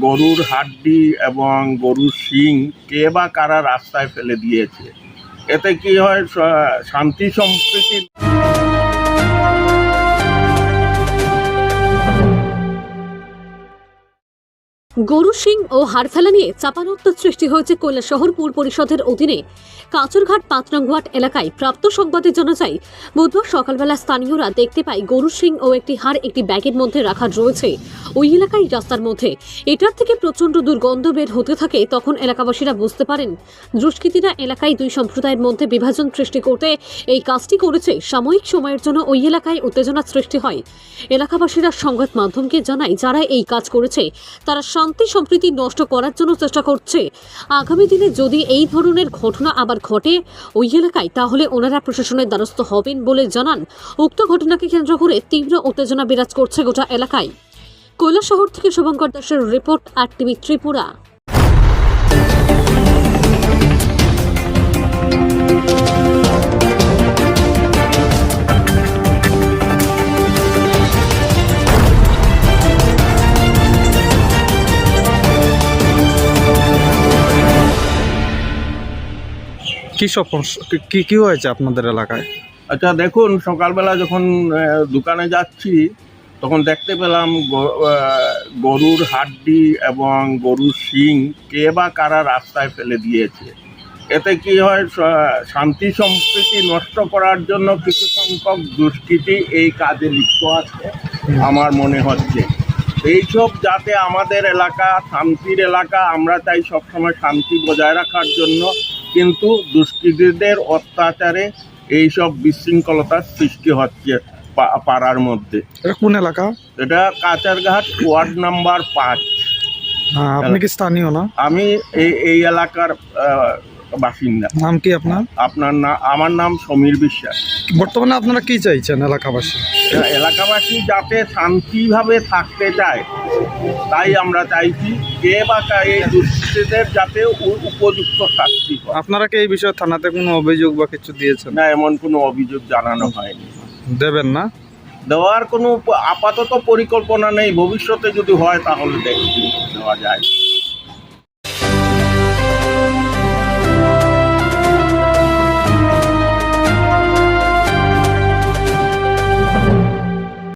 গরুর হাড্ডি এবং গরুর শিং কে বা কারা রাস্তায় ফেলে দিয়েছে? এতে কি হয় শান্তি সম্প্রীতি গরু সিং ও হাড়ফেলা নিয়ে চাপানোত্তর সৃষ্টি হয়েছে কৈলাসহর পুর পরিষদের অধীনে। কাচরঘাট পাঁচ এলাকায় প্রাপ্ত সংবাদে জানা যায় বুধবার সকালবেলা স্থানীয়রা দেখতে পায় গরু সিং ও একটি হাড় একটি ব্যাগের মধ্যে রাখা রয়েছে। ওই এলাকায় রাস্তার মধ্যে। এটার থেকে প্রচণ্ড দুর্গন্ধ বের হতে থাকে, তখন এলাকাবাসীরা বুঝতে পারেন। দুষ্কৃতীরা এলাকায় দুই সম্প্রদায়ের মধ্যে বিভাজন সৃষ্টি করতে এই কাজটি করেছে। সাময়িক সময়ের জন্য ওই এলাকায় উত্তেজনা সৃষ্টি হয়। এলাকাবাসীরা সংবাদ মাধ্যমকে জানায়, যারা এই কাজ করেছে, তারা শান্তি সম্প্রীতি নষ্ট করার জন্য চেষ্টা করছে। আগামী দিনে যদি এই ধরনের ঘটনা আবার ঘটে ওই এলাকায়, তাহলে ওনারা প্রশাসনের দ্বারস্থ হবেন বলে জানান। উক্ত ঘটনাকে কেন্দ্র করে তীব্র উত্তেজনা বিরাজ করছে গোটা এলাকায়। কৈলাসহর থেকে শুভঙ্কর দাসের রিপোর্ট, আর টিভি ত্রিপুরা। কি সমস্যা- কি- কি হয়েছে আপনাদের এলাকায়? আচ্ছা দেখুন, সকালবেলা যখন দোকানে যাচ্ছি, তখন দেখতে পেলাম গরুর হাড্ডি এবং গরুর শিং কে বা কারা রাস্তায় ফেলে দিয়েছে। এতে কি হয় শান্তি সম্প্রীতি নষ্ট করার জন্য কিছু সংখ্যক দুষ্কৃতী এই কাজে লিপ্ত আছে, আমার মনে হচ্ছে। এইসব যাতে আমাদের এলাকা, শান্তির এলাকা, আমরা চাই সবসময় শান্তি বজায় রাখার জন্য কিন্তু দুষ্কৃতীদের অত্যাচারে এইসব বিশৃঙ্খলতার সৃষ্টি হচ্ছে পাড়ার মধ্যে। এটা কোন এলাকা? এটা কাচারঘাট ওয়ার্ড নাম্বার পাঁচ। হ্যাঁ, আপনি কি স্থানীয় না? আমি এই এই এলাকার বাসিন্দা। নাম কি আপনার? আপনার না আমার নাম সমীর বিশ্বাস। বর্তমানে আপনারা কি চাইছেন এলাকাবাসী? এলাকাবাসী যাতে শান্তিভাবে থাকতে চায় তাই আমরা চাইছি কে বা এই দুষ্কৃতীদের যাতে উপযুক্ত শাস্তি আপনারা কি এই বিষয়ে থানাতে কোনো অভিযোগ বা কিছু দিয়েছেন? না এমন কোনো অভিযোগ জানানো হয়নি। দেবেন না? দেওয়ার কোনো আপাতত পরিকল্পনা নেই। ভবিষ্যতে যদি হয় তাহলে দেখি দেওয়া যায়।